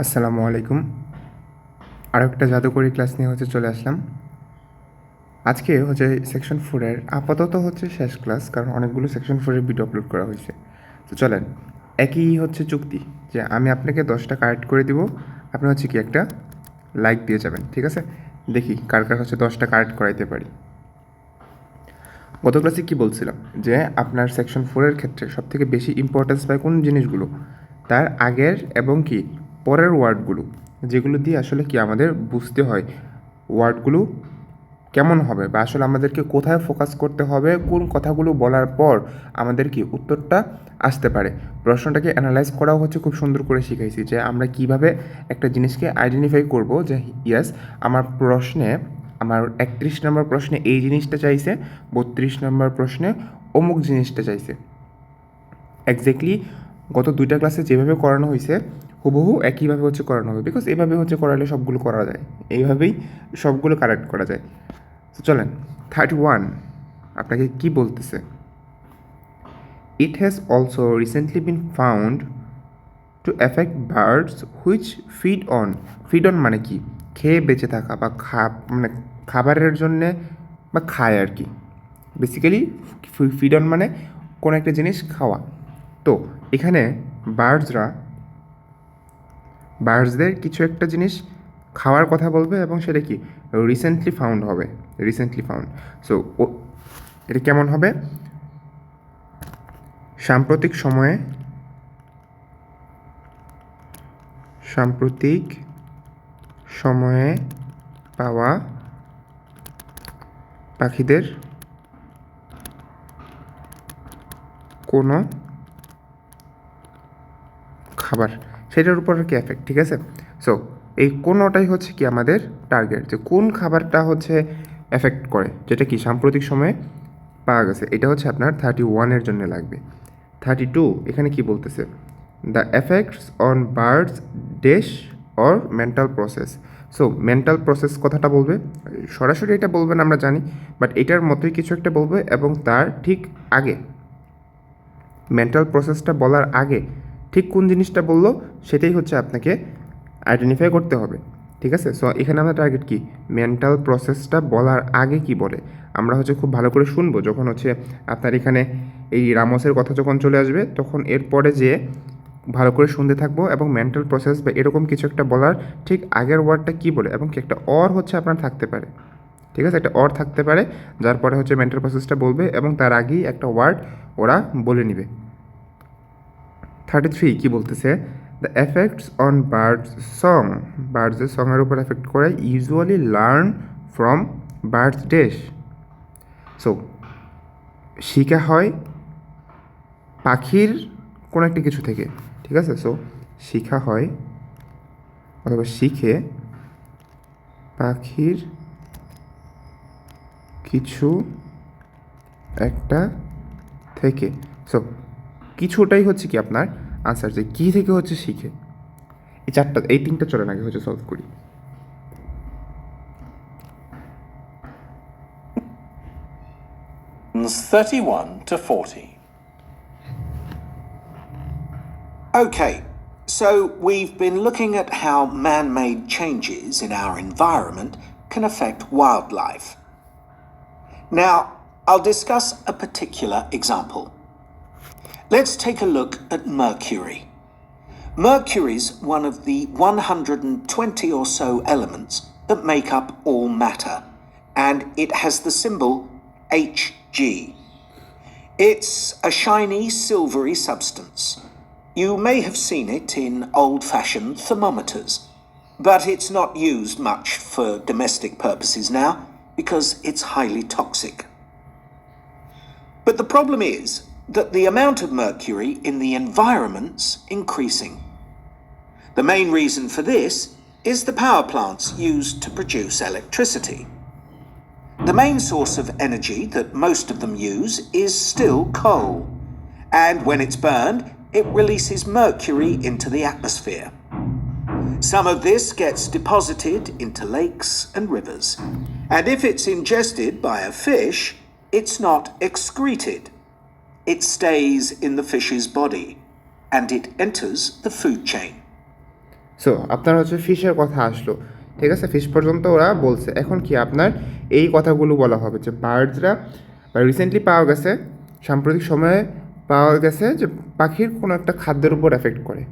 আসসালামু আলাইকুম। আরও একটা জাদুকরি ক্লাস নিয়ে হচ্ছে চলে আসলাম। আজকে হচ্ছে সেকশন ফোরের আপাতত হচ্ছে শেষ ক্লাস, কারণ অনেকগুলো সেকশন ফোরের ভিডিও আপলোড করা হয়েছে। তো চলেন, একই হচ্ছে চুক্তি যে আমি আপনাকে দশটা কারেক্ট করে দিব আপনি হচ্ছে কি একটা লাইক দিয়ে যাবেন, ঠিক আছে? দেখি কার কার হচ্ছে দশটা কারেক্ট করাইতে পারি। গত ক্লাসে কী বলছিলাম? যে আপনার সেকশন ফোরের ক্ষেত্রে সবথেকে বেশি ইম্পর্টেন্স পায় কোন জিনিসগুলো? তার আগের এবং কি পরের ওয়ার্ডগুলো, যেগুলো দিয়ে আসলে কি আমাদের বুঝতে হয় ওয়ার্ডগুলো কেমন হবে বা আসলে আমাদেরকে কোথায় ফোকাস করতে হবে, কোন কথাগুলো বলার পর আমাদের কি উত্তরটা আসতে পারে। প্রশ্নটাকে অ্যানালাইজ করাও হচ্ছে খুব সুন্দর করে শিখাইছি যে আমরা কীভাবে একটা জিনিসকে আইডেন্টিফাই করব যে ইয়াস আমার প্রশ্নে, আমার একত্রিশ নম্বর প্রশ্নে এই জিনিসটা চাইছে, বত্রিশ নম্বর প্রশ্নে অমুক জিনিসটা চাইছে। এক্স্যাক্টলি গত দুইটা ক্লাসে যেভাবে করানো হয়েছে হুবহু একইভাবে হচ্ছে করানো হবে। বিকজ এইভাবে হচ্ছে করালে সবগুলো করা যায়। এইভাবেই সবগুলো কারেক্ট করা যায়। তো চলেন থার্টি ওয়ান আপনাকে কি বলতেছে? It has also recently been found to affect birds which feed on feed on মানে কি? খেয়ে বেঁচে থাকা বা খা মানে খাবারের জন্যে বা খায় আর কি। বেসিক্যালি ফিড অন মানে কোনো একটা জিনিস খাওয়া। তো, এখানে বার্ডসরা বার্ডসদের কিছু একটা জিনিস খাওয়ার কথা বলবে এবং সেটা কি? রিসেন্টলি ফাউন্ড হবে। রিসেন্টলি ফাউন্ড সো এটা কেমন হবে? সাম্প্রতিক সময়ে সাম্প্রতিক সময়ে পাওয়া পাখিদের কোনো খাবার সেটার উপর আর কি এফেক্ট ঠিক আছে? সো এই কোনোটাই হচ্ছে কি আমাদের টার্গেট যে কোন খাবারটা হচ্ছে এফেক্ট করে, যেটা কি সাম্প্রতিক সময়ে পাওয়া গেছে। এটা হচ্ছে আপনার থার্টি ওয়ানের জন্য লাগবে। থার্টি টু এখানে কি বলতেছে? The effects on birds dash or mental process so mental process কথাটা বলবে, সরাসরি এটা বলবেন আমরা জানি বাট এটার মতোই কিছু একটা বলবে এবং তার ঠিক আগে মেন্টাল প্রসেসটা বলার আগে ঠিক কোন জিনিসটা বলল সেটাই হচ্ছে আপনাকে আইডেন্টিফাই করতে হবে, ঠিক আছে? সো এখানে আমাদের টার্গেট কি? মেন্টাল প্রসেসটা বলার আগে কি বলে? আমরা হচ্ছে খুব ভালো করে শুনব যখন হচ্ছে আপনার এখানে এই রামসের কথা যখন চলে আসবে, তখন এরপরে যে ভালো করে শুনতে থাকব এবং মেন্টাল প্রসেস বা এরকম কিছু একটা বলার ঠিক আগের ওয়ার্ডটা কী বলে এবং কি একটা অর হচ্ছে আপনার থাকতে পারে, ঠিক আছে? একটা অর থাকতে পারে, যার পরে হচ্ছে মেন্টাল প্রসেসটা বলবে এবং তার আগেই একটা ওয়ার্ড ওরা বলে নিবে। থার্টি থ্রি কী বলতেছে? The effects on birds song বার্ডসের সঙের উপর এফেক্ট করে usually learn from birds dash so শিখা হয় পাখির কোনো একটা কিছু থেকে, ঠিক আছে? সো শিখা হয় অথবা শিখে পাখির কিছু একটা থেকে। সো কিছুটাই হচ্ছে কি আপনার? আনসার যে কী থেকে হচ্ছে শিখে এই চারটা এই তিনটা চলেন আগে হচ্ছে সলভ করি 31 to 40. Okay, so we've been looking at how man made changes in our environment can affect wildlife. Now, I'll discuss a particular example. Let's take a look at mercury. Mercury's one of the 120 or so elements that make up all matter, and it has the symbol Hg. It's a shiny, silvery substance. You may have seen it in old fashioned thermometers, but it's not used much for domestic purposes now because it's highly toxic. But the problem is that the amount of mercury in the environment's increasing. The main reason for this is the power plants used to produce electricity. The main source of energy that most of them use is still coal, and when it's burned, it releases mercury into the atmosphere. Some of this gets deposited into lakes and rivers, and if it's ingested by a fish, it's not excreted. It stays in the fish's body, and it enters the food chain. So আপনার হচ্ছে ফিশের কথা আসলো। ঠিক আছে? Fish পর্যন্ত ওরা বলছে। এখন কি আপনার এই কথাগুলো বলা হবে যে বার্ডসরা বা রিসেন্টলি পাওয়া গেছে সাম্প্রতিক সময়ে পাওয়া গেছে যে পাখির কোনো একটা খাদ্যের উপর এফেক্ট করে।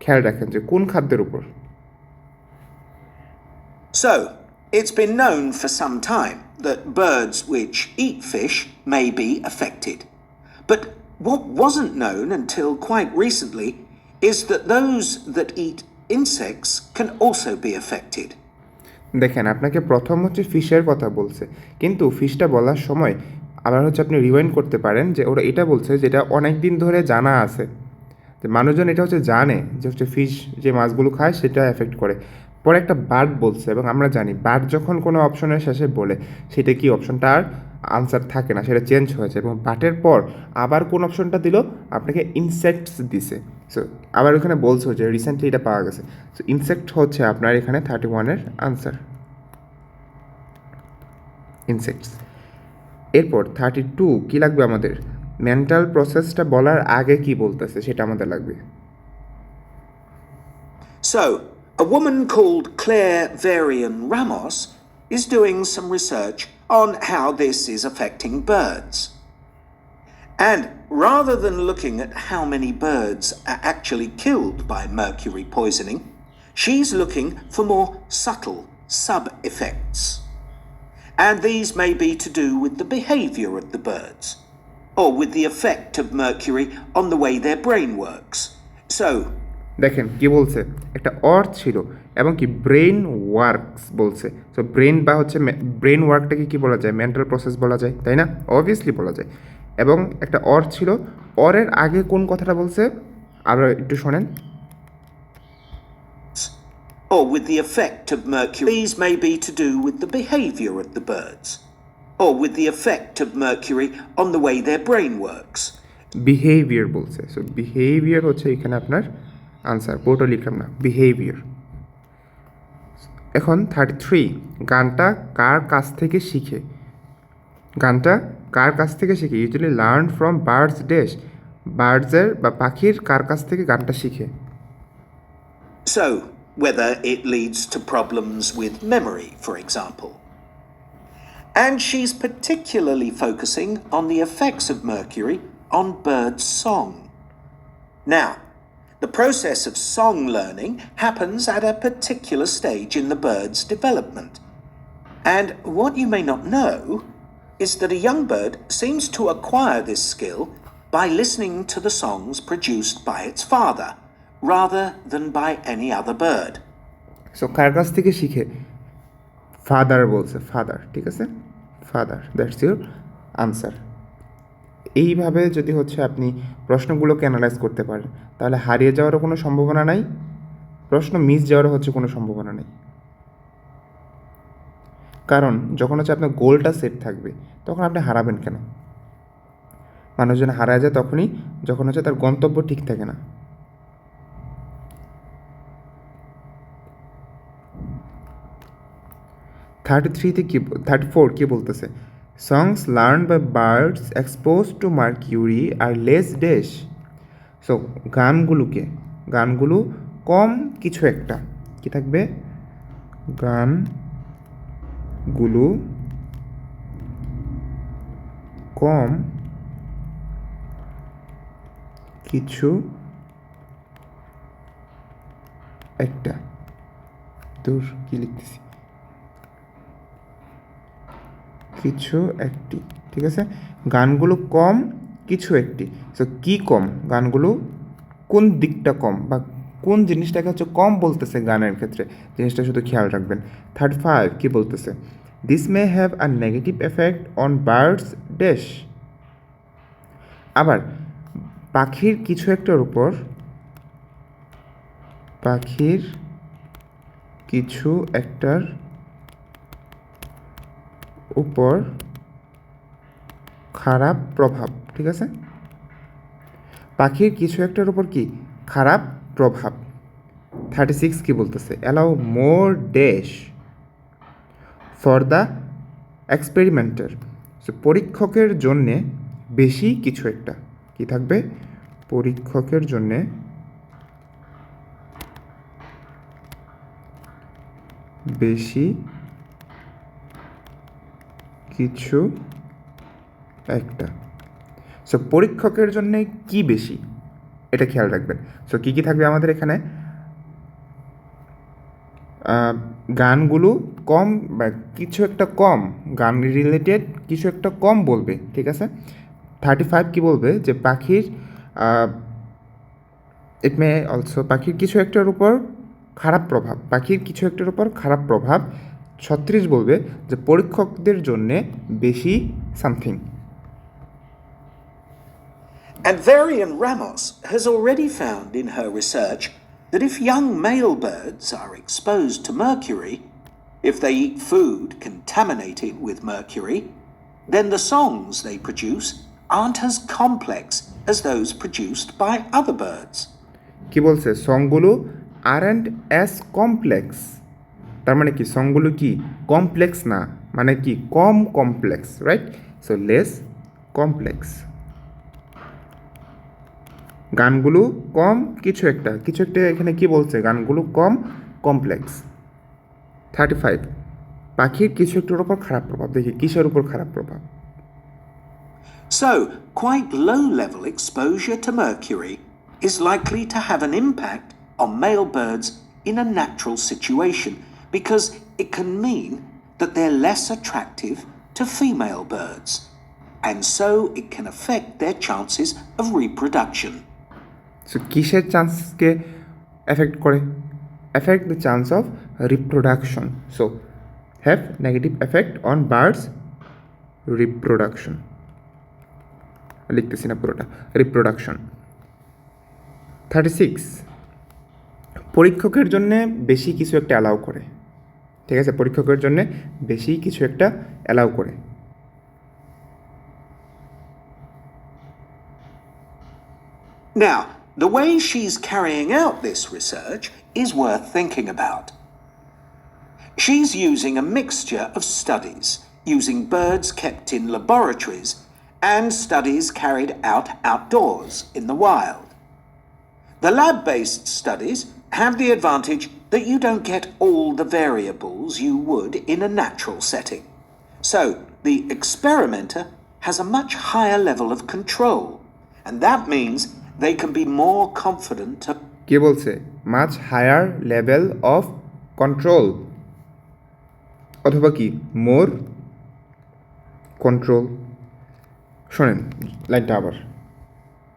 খেয়াল রাখেন যে কোন খাদ্যের উপর? So, it's been known for some time that birds which eat fish may be affected. But what wasn't known until quite recently is that those that eat insects can also be affected. দেখেন, আপনাকে প্রথম হচ্ছে ফিশের কথা বলছে। কিন্তু ফিশটা বলার সময় আবার হচ্ছে আপনি রিওয়াইন্ড করতে পারেন যে ওরা এটা বলছে যেটা অনেক দিন ধরে জানা আছে। যে মানুষজন এটা হচ্ছে জানে যে হচ্ছে ফিশ যে মাছগুলো খায় সেটা এফেক্ট করে। পরে একটা বার্ড বলছে এবং আমরা জানি, বার্ড যখন কোনো অপশনের শেষে বলে, সেটা কি অপশনটা আর আনসার থাকে না সেটা চেঞ্জ হয়েছে এবং বাটের পর আবার কোন অপশনটা দিল? আপনাকে ইনসেক্টস দিছে। সো আবার ওখানে বলছো যে রিসেন্টলি এটা পাওয়া গেছে। সো ইনসেক্ট হচ্ছে আপনার এখানে থার্টি ওয়ানের আনসার ইনসেক্টস এরপর থার্টি টু কী লাগবে আমাদের? মেন্টাল প্রসেসটা বলার আগে কি বলতেছে সেটা আমাদের লাগবে। So, a woman called Claire Varian Ramos is doing some research on how this is affecting birds. And rather than looking at how many birds are actually killed by mercury poisoning, she's looking for more subtle sub effects. And these may be to do with the behavior of the birds, or with the effect of mercury on the way their brain works. So, দেখেন কি বলছে? একটা or ছিল এবং কি brain works বলছে। So brain বা হচ্ছে ব্রেন ওয়ার্কটাকে কি বলা যায়? মেন্টাল প্রসেস বলা যায় তাই না? অবভিয়াসলি বলা যায়। এবং একটা অর ছিল অরের আগে কোন কথাটা বলছে? আরও একটু শোনেন। Or with the effect of mercury. These may be to do with the behavior of the birds, or with the effect of mercury on the way their brain works. Behaviour বলছে। So behaviour হচ্ছে এখানে আপনার answer পুরোটা লিখলাম না behaviour এখন thirty three গানটা কার কাছ থেকে শিখে গানটা কার কাছ থেকে শিখে ইউজুয়ালি লার্ন ফ্রম বার্ডস ডেস বার্ডসের বা পাখির কার কাছ থেকে গানটা শিখে So, whether it leads to problems with memory, for example. And she's particularly focusing on the effects of mercury on birds' song. Now, the process of song learning happens at a particular stage in the bird's development. And what you may not know is that a young bird seems to acquire this skill by listening to the songs produced by its father, rather than by any other bird. So কার কাছ থেকে শিখে father বলছে father ঠিক আছে father that's your answer এইভাবে যদি হচ্ছে আপনি প্রশ্নগুলোকে অ্যানালাইজ করতে পারেন, তাহলে হারিয়ে যাওয়ারও কোনো সম্ভাবনা নাই, প্রশ্ন মিস যাওয়ারও হচ্ছে কোনো সম্ভাবনা নেই। কারণ যখন হচ্ছে আপনার গোলটা সেট থাকবে, তখন আপনি হারাবেন কেন? মানুষজন হারায় যায় তখনই যখন হচ্ছে তার গন্তব্য ঠিক থাকে না। থার্টি থ্রিতে কী থার্টি ফোর কী বলতেছে? Songs learn by birds expose to mercury are less dash so গানগুলোকে, গানগুলো কম কিছু একটা। কি থাকবে? গানগুলো কম কিছু একটা। দূর, কি লিখতেছি? কিছু একটি, ঠিক আছে? গানগুলো কম, কিছু একটি। সো কি কম? গানগুলো কোন দিকটা কম বা কোন জিনিসটাকে হচ্ছে কম বলতেছে গানের ক্ষেত্রে? জিনিসটা শুধু খেয়াল রাখবেন। থার্ড ফাইভ কী বলতেছে? This may have a negative effect on birds dash আবার, পাখির কিছু একটার উপর, পাখির কিছু একটার উপর খারাপ প্রভাব, ঠিক আছে? পাখির কিছু একটার উপর কি? খারাপ প্রভাব। থার্টি সিক্স কী বলতেছে? Allow more dash for the experimenter পরীক্ষকের জন্যে বেশি কিছু একটা। কি থাকবে? পরীক্ষকের জন্যে বেশি কিছু, একটা। সো পরীক্ষকের জন্য কি বেশি? এটা খেয়াল রাখবেন। সো কী কী থাকবে আমাদের এখানে? গানগুলো কম, বা কিছু একটা কম, গান রিলেটেড কিছু একটা কম বলবে, ঠিক আছে? থার্টি ফাইভ কী বলবে? যে পাখির ইট মে অলসো পাখির কিছু একটার উপর খারাপ প্রভাব, পাখির কিছু একটার উপর খারাপ প্রভাব ছত্রিশ বলবে যে পরীক্ষকদের জন্যে বেশি something And Varian Ramos has already found in her research that if young male birds are exposed to mercury, if they eat food contaminated with mercury, then the songs they produce aren't as complex as those produced by other birds. কি বলছে সংগুলো আর and as complex তার মানে কি? সংগুলো কি? Complex না। মানে কি? কম complex right so less complex গানগুলো কম কিছু একটা। কিছু একটা এখানে কি বলছে? গানগুলো কম কমপ্লেক্স থার্টি ফাইভ পাখির কিছু একটার উপর খারাপ প্রভাব। দেখি কিসের উপর খারাপ প্রভাব? So, quite low level exposure to mercury is likely to have an impact on male birds in a natural situation. Because it can mean that they're less attractive to female birds, and so it can affect their chances of reproduction. So কিসের চান্সকে affect করে? Affect the chance of reproduction so have negative effect on birds reproduction লিখতেছি না পুরোটা। পরীক্ষকের জন্যে বেশি কিছু একটা অ্যালাউ করে। ঠিক আছে পরীক্ষকের জন্যে বেশি কিছু একটা অ্যালাউ করে Now, the way she's carrying out this research is worth thinking about. She's using a mixture of studies, using birds kept in laboratories and studies carried out outdoors in the wild. The lab based studies have the advantage that you don't get all the variables you would in a natural setting. So, the experimenter has a much higher level of control, and that means they can be more confident of কে বলছে মাছ higher level of control অথবা কি মোর control শোনেন লাইনটা আবার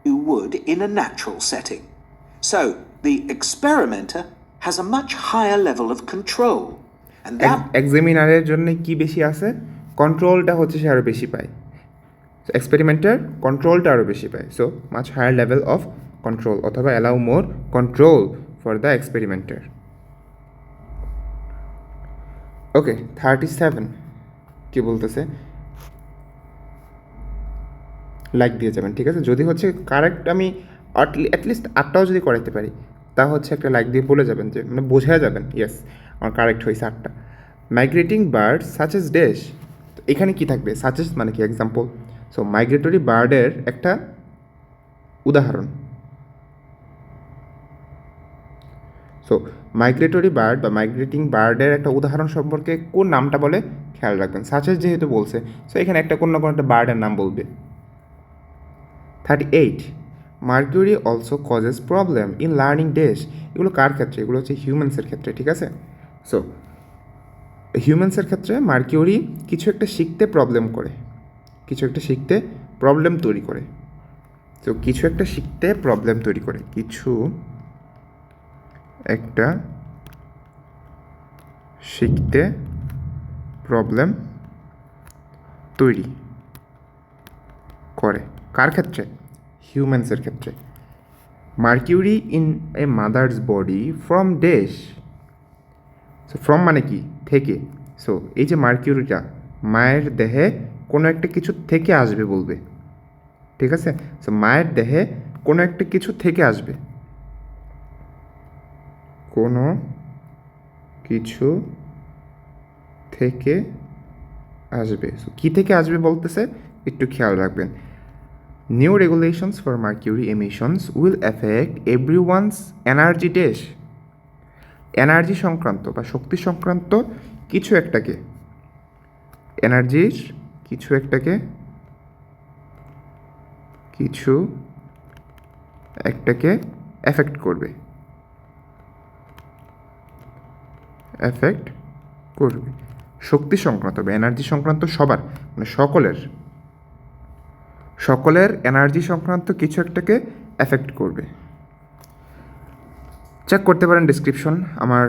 you would in a natural setting. So, the experimenter has a much higher level of control, and that এক্সামিনারের জন্য কি বেশি আছে? কন্ট্রোলটা হচ্ছে সে আরও বেশি পায়। এক্সপেরিমেন্টের কন্ট্রোলটা আরও বেশি পায়। So much higher level of control অথবা allow more control for the experimenter okay thirty seven কী বলতেছে? লাইক দিয়ে যাবেন ঠিক আছে? যদি হচ্ছে কারেক্ট আমি অ্যাটলিস্ট আটটাও যদি করাইতে পারি তা হচ্ছে একটা লাইক দিয়ে বলে যাবেন যে মানে বোঝা যাবেন ইয়েস আমার কারেক্ট হয়েছে আটটা। মাইগ্রেটিং বার্ড সাচেস ডেশ এখানে কি থাকবে? সাচেস মানে কি? এক্সাম্পল সো মাইগ্রেটরি বার্ডের একটা উদাহরণ। সো মাইগ্রেটরি বার্ড বা মাইগ্রেটিং বার্ডের একটা উদাহরণ সম্পর্কে কোন নামটা বলে? খেয়াল রাখবেন। সাচেস যেহেতু বলছে সো এখানে একটা কোনো না কোনো একটা বার্ডের নাম বলবে। Thirty eight mercury also causes problem in learning dash এগুলো কার ক্ষেত্রে? এগুলো হচ্ছে হিউম্যান্সের ক্ষেত্রে, ঠিক আছে? সো হিউম্যান্সের ক্ষেত্রে মার্কিউরি কিছু একটা শিখতে প্রবলেম করে। কিছু একটা শিখতে প্রবলেম তৈরি করে। তো কিছু একটা শিখতে প্রবলেম তৈরি করে। কিছু একটা শিখতে প্রবলেম তৈরি করে। কার ক্ষেত্রে? হিউম্যান্সের ক্ষেত্রে। Mercury in a mother's body from dash so from মানে কি? থেকে। সো এই যে মার্কিউরিটা মায়ের দেহে কোনো একটা কিছু থেকে আসবে বলবে। ঠিক আছে? সো মায়ের দেহে কোনো একটা কিছু থেকে আসবে। কোনো কিছু থেকে আসবে। সো কী থেকে আসবে বলতেছে? একটু খেয়াল রাখবেন। New regulations for mercury emissions will affect everyone's energy dash. Energy সংক্রান্ত বা শক্তি সংক্রান্ত কিছু একটাকে। এনার্জির কিছু একটাকে কিছু একটাকে এফেক্ট করবে। এফেক্ট করবে। শক্তি সংক্রান্ত বা এনার্জি সংক্রান্ত সবার মানে সকলের সকলের এনার্জি সংক্রান্ত কিছু একটাকে এফেক্ট করবে। চেক করতে পারেন ডিসক্রিপশন আমার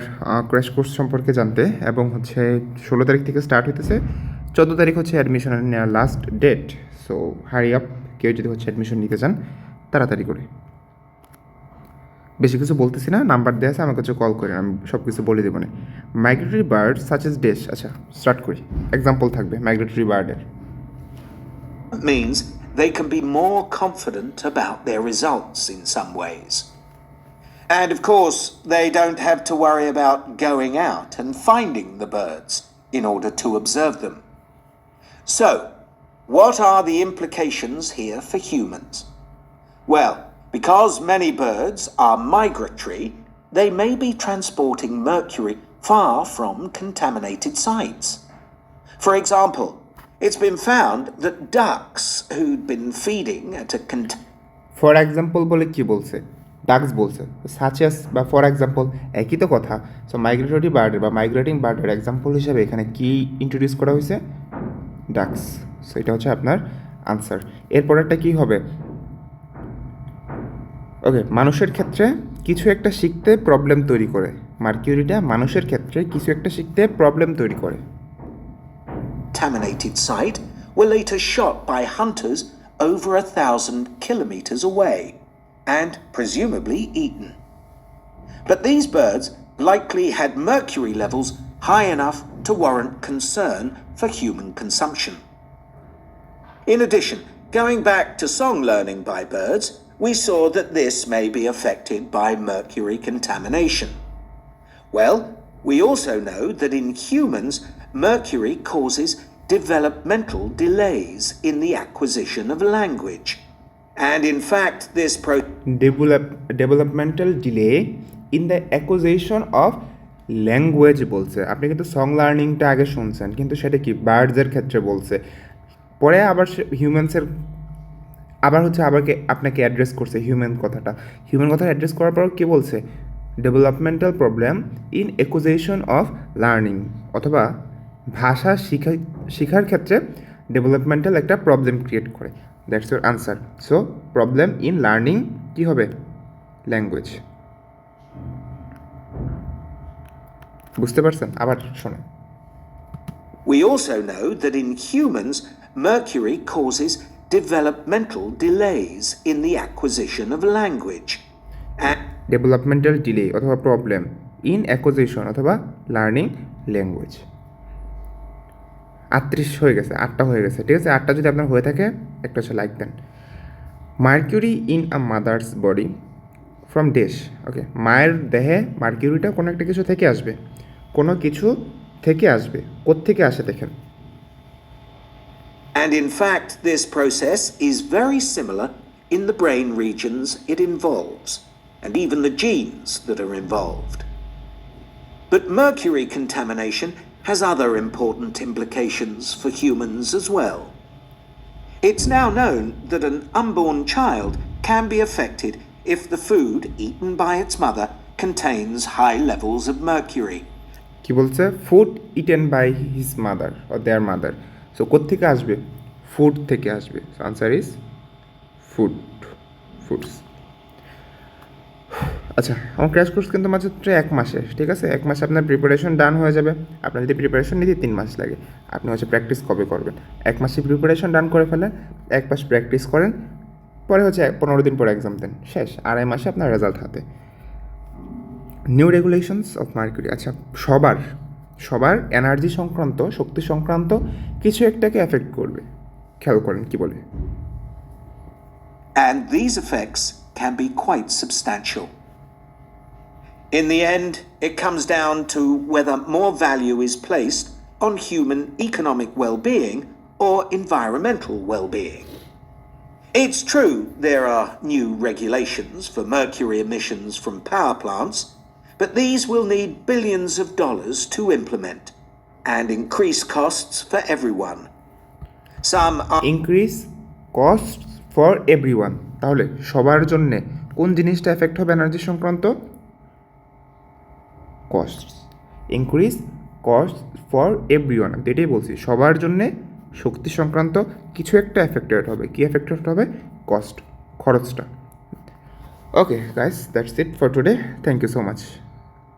ক্র্যাশ কোর্স সম্পর্কে জানতে এবং হচ্ছে ষোলো তারিখ থেকে স্টার্ট হইতেছে। চোদ্দ তারিখ হচ্ছে অ্যাডমিশন নেওয়ার last date so hurry up কেউ যদি হচ্ছে অ্যাডমিশন নিতে চান, তাড়াতাড়ি করে। বেশি কিছু বলতেছি না নাম্বার দেওয়া আছে, আমাকে হচ্ছে কল করেন, আমি সব কিছু বলে দেবো না। মাইগ্রেটরি বার্ড সাচ এস ডেস আচ্ছা স্টার্ট করি। এক্সাম্পল থাকবে মাইগ্রেটরি বার্ডের means they can be more confident about their results in some ways. And of course, they don't have to worry about going out and finding the birds in order to observe them. So, what are the implications here for humans? Well, because many birds are migratory, they may be transporting mercury far from contaminated sites. For example, it's been found that ducks who'd been feeding at a cont- for example বলে কি বলছে? Ducks বলছে। Such as বা for example একই তো কথা। So migratory বার্ডের বা migrating বার্ডের example হিসাবে এখানে কি ইন্ট্রোডিউস করা হয়েছে? ডাক্স সো এটা হচ্ছে আপনার আনসার এরপরেরটা কি হবে? ওকে মানুষের ক্ষেত্রে কিছু একটা শিখতে প্রবলেম তৈরি করে। মার্কিউরিটা মানুষের ক্ষেত্রে কিছু একটা শিখতে প্রবলেম তৈরি করে। Contaminated site were later shot by hunters over a thousand kilometers away and presumably eaten. But these birds likely had mercury levels high enough to warrant concern for human consumption. In addition, going back to song learning by birds, we saw that this may be affected by mercury contamination. Well, we also know that in humans, mercury causes developmental delays in the acquisition of language. And in fact, this pro- develop developmental delay in the acquisition of language বলছে। আপনি কিন্তু song লার্নিংটা আগে শুনছেন কিন্তু সেটা কি? বার্ডসের ক্ষেত্রে বলছে। পরে আবার হিউম্যানসের আবার হচ্ছে আবারকে আপনাকে অ্যাড্রেস করছে হিউম্যান কথাটা। হিউম্যান কথা অ্যাড্রেস করার পর কী বলছে? Developmental problem in acquisition of learning অথবা ভাষা শিখা শেখার ক্ষেত্রে ডেভেলপমেন্টাল একটা প্রবলেম ক্রিয়েট করে। That's your answer so problem in learning কী হবে? ল্যাঙ্গুয়েজ বুঝতে পারছেন? আবার শোনো। We also know that in humans, mercury causes developmental delays in the acquisition of language. Developmental delay অথবা প্রবলেম ইন অ্যাকোজিশন অথবা learning language আটত্রিশ হয়ে গেছে আটটা হয়ে গেছে ঠিক আছে? আটটা যদি আপনার হয়ে থাকে একটা হচ্ছে like then. Mercury in a mother's body from dash okay মায়ের দেহে মার্কিউরিটা কোনো একটা কিছু থেকে আসবে কোনো কিছু থেকে আসবে কোত্থেকে আসে দেখেন। And in fact, this process is very similar in the brain regions it involves, and even the genes that are involved. But mercury contamination has other important implications for humans as well. It's now known that an unborn child can be affected if the food eaten by its mother contains high levels of mercury. কি বলছে food eaten by his mother O there mother so কোত্থেকে আসবে food থেকে আসবে answer is food foods আচ্ছা আমার crash course কিন্তু মাত্র এক মাসে, ঠিক আছে? এক মাসে আপনার প্রিপারেশন ডান হয়ে যাবে। আপনার যদি প্রিপারেশন নিতে তিন মাস লাগে, আপনি হচ্ছে প্র্যাকটিস কবে করবেন? এক মাসে প্রিপারেশন ডান করে ফেলেন, এক মাস প্র্যাকটিস করেন, পরে হচ্ছে পনেরো দিন পরে এক্সাম দেন, শেষ। আড়াই মাসে আপনার রেজাল্ট হাতে। নিউ রেগুলেশনস অফ মার্কুরি আচ্ছা সবার সবার এনার্জি সংক্রান্ত, শক্তি সংক্রান্ত কিছু একটাকে এফেক্ট করবে। খেয়াল করেন কি বলে। And these effects can be quite substantial. In the end, it comes down to whether more value is placed on human economic well being or environmental well being. It's true there are new regulations for mercury emissions from power plants, but these will need billions of dollars to implement and increase costs for everyone. Some are increase cost for everyone তাহলে সবার জন্যে কোন জিনিসটা effect হবে energy সংক্রান্ত cost increase cost for every one আমি এটাই বলছি, সবার জন্যে শক্তি সংক্রান্ত কিছু একটা এফেক্টেড হবে। কী এফেক্টেড হবে? কস্ট খরচটা। Okay guys that's it for today thank you so much